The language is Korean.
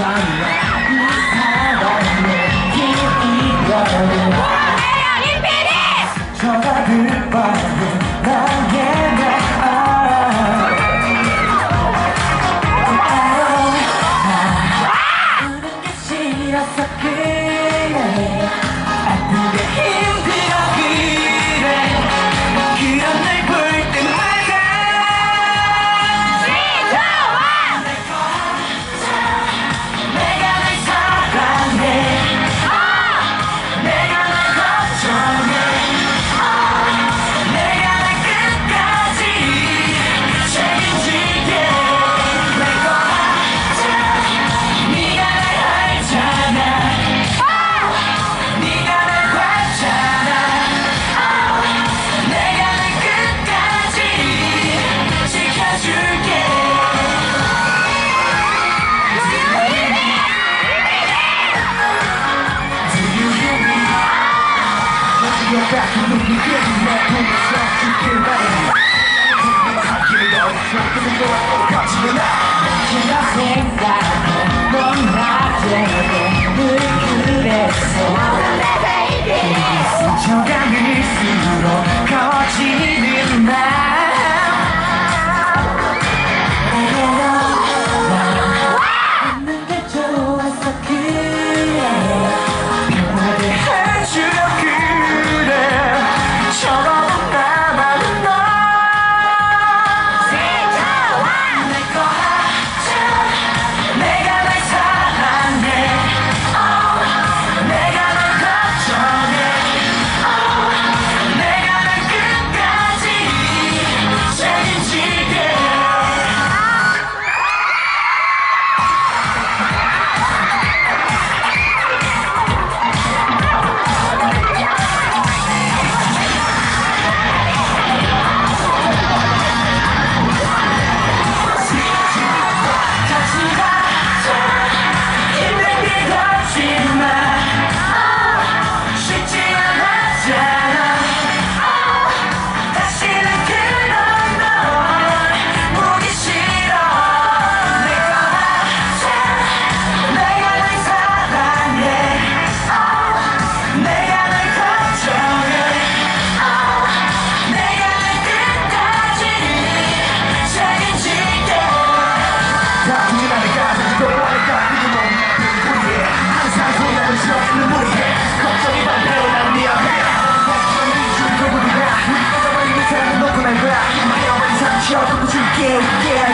사랑의 기이거든 저가 들바는 나의 Give it all, you.